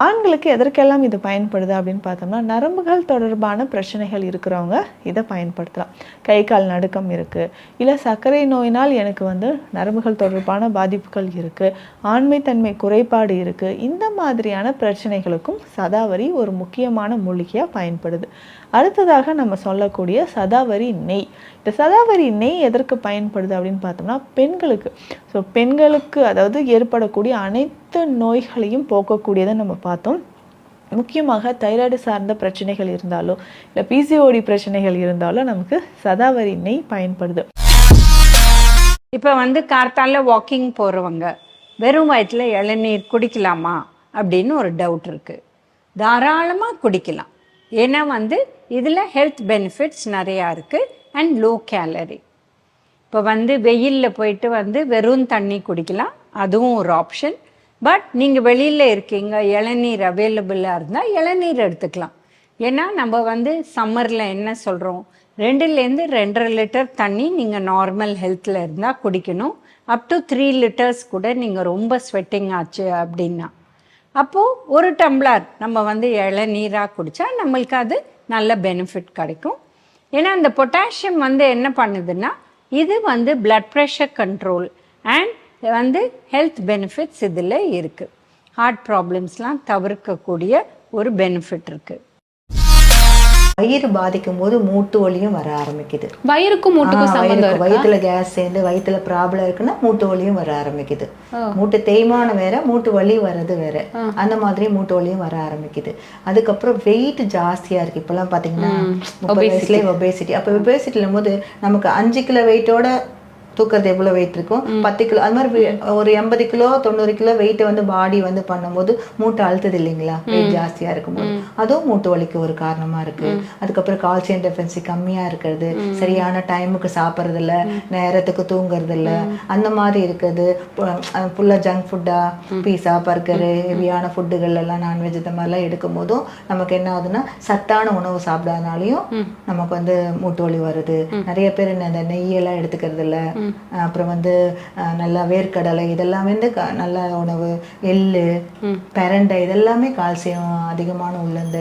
ஆண்களுக்கு எதற்கெல்லாம் இது பயன்படுது அப்படின்னு பார்த்தோம்னா நரம்புகள் தொடர்பான பிரச்சனைகள் இருக்கிறவங்க இதை பயன்படுத்தலாம். கை கால் நடுக்கம் இருக்குது இல்லை சர்க்கரை நோயினால் எனக்கு வந்து நரம்புகள் தொடர்பான பாதிப்புகள் இருக்குது ஆண்மைத்தன்மை குறைபாடு இருக்குது இந்த மாதிரியான பிரச்சனைகளுக்கும் சதாவரி ஒரு முக்கியமான மூலிகையாக பயன்படுது. அடுத்ததாக நம்ம சொல்லக்கூடிய சதாவரி நெய். இந்த சதாவரி நெய் எதற்கு பயன்படுது அப்படின்னு பார்த்தோம்னா பெண்களுக்கு. ஸோ பெண்களுக்கு அதாவது ஏற்படக்கூடிய அனைத்து நோய்களையும் போக்கக்கூடியதை நம்ம பார்த்தோம். முக்கியமாக தைராய்டு சார்ந்த பிரச்சனைகள் இருந்தாலோ இல்லை பிசிஓடி பிரச்சனைகள் இருந்தாலோ நமக்கு சதாவரி நெய் பயன்படுது. இப்போ வந்து கார்த்தால வாக்கிங் போகிறவங்க வெறும் வயிற்றில் இளநீர் குடிக்கலாமா அப்படின்னு ஒரு டவுட் இருக்குது தாராளமாக குடிக்கலாம். ஏன்னா வந்து இதில் ஹெல்த் பெனிஃபிட்ஸ் நிறையா இருக்குது அண்ட் லோ கேலரி இப்போ வந்து வெயிலில் போயிட்டு வந்து வெறும் தண்ணி குடிக்கலாம் அதுவும் ஒரு ஆப்ஷன் பட் நீங்கள் வெளியில் இருக்கீங்க இளநீர் அவைலபிளாக இருந்தால் இளநீர் எடுத்துக்கலாம். ஏன்னா நம்ம வந்து சம்மரில் என்ன சொல்கிறோம் ரெண்டுலேருந்து ரெண்டரை லிட்டர் தண்ணி நீங்கள் நார்மல் ஹெல்த்தில் இருந்தால் குடிக்கணும். அப் டு த்ரீ லிட்டர்ஸ் கூட நீங்கள் ரொம்ப ஸ்வெட்டிங் ஆச்சு அப்படின்னா. அப்போது ஒரு டம்ளர் நம்ம வந்து இளநீராக குடித்தா நம்மளுக்கு அது நல்ல பெனிஃபிட் கிடைக்கும். ஏன்னா இந்த பொட்டாசியம் வந்து என்ன பண்ணுதுன்னா இது வந்து பிளட் ப்ரெஷர் கண்ட்ரோல் அண்ட் வந்து ஹெல்த் பெனிஃபிட்ஸ் இதில் இருக்குது ஹார்ட் ப்ராப்ளம்ஸ்லாம் தவிர்க்கக்கூடிய ஒரு பெனிஃபிட் இருக்குது வயிறு பாதிக்கும் போது மூட்டு வலியும் வர ஆரம்பிக்குது. வயிறுக்கும் மூட்டுக்கும் வயித்துல கேஸ் சேர்ந்து வயித்துல ப்ராப்ளம் இருக்குன்னா மூட்டு வலியும் வர ஆரம்பிக்குது. மூட்டு தேய்மானம் வேற மூட்டு வலி வர்றது வேற. அந்த மாதிரி மூட்டு வலியும் வர ஆரம்பிக்குது. அதுக்கப்புறம் வெயிட் ஜாஸ்தியா இருக்கு. இப்பெல்லாம் பாத்தீங்கன்னா முப்பது வயசுலயே ஒபேசிட்டி அப்ப ஒபேசிட்டிலும் போது நமக்கு அஞ்சு கிலோ வெயிட்டோட தூக்குறது எவ்வளோ வெயிட் இருக்கும்? பத்து கிலோ அது மாதிரி ஒரு எண்பது கிலோ தொண்ணூறு கிலோ வெயிட்டை வந்து பாடி வந்து பண்ணும்போது மூட்டை அழுத்தது இல்லைங்களா? வெயிட் ஜாஸ்தியா இருக்கும்போது. அதுவும் மூட்டு வலிக்கு ஒரு காரணமா இருக்கு. அதுக்கப்புறம் கால்சியம் டெஃபென்சி கம்மியா இருக்கிறது. சரியான டைமுக்கு சாப்பிட்றது இல்ல நேரத்துக்கு தூங்குறது இல்ல அந்த மாதிரி இருக்குது. ஃபுல்லாக ஜங்க் ஃபுட்டா பீஸா பர்கரு ஹெவியான ஃபுட்டுகள் எல்லாம் நான்வெஜ் இந்த மாதிரிலாம் எடுக்கும் போதும் நமக்கு என்ன ஆகுதுன்னா சத்தான உணவு சாப்பிடாதனாலையும் நமக்கு வந்து மூட்டு வலி வருது. நிறைய பேர் இந்த நெய்யெல்லாம் எடுத்துக்கிறது இல்ல அப்புறம் வந்து நல்லா வேர்க்கடலை இதெல்லாம் வந்து நல்ல உணவு. எள்ளு பிரண்டை இதெல்லாமே கால்சியம் அதிகமான உள்ள இந்த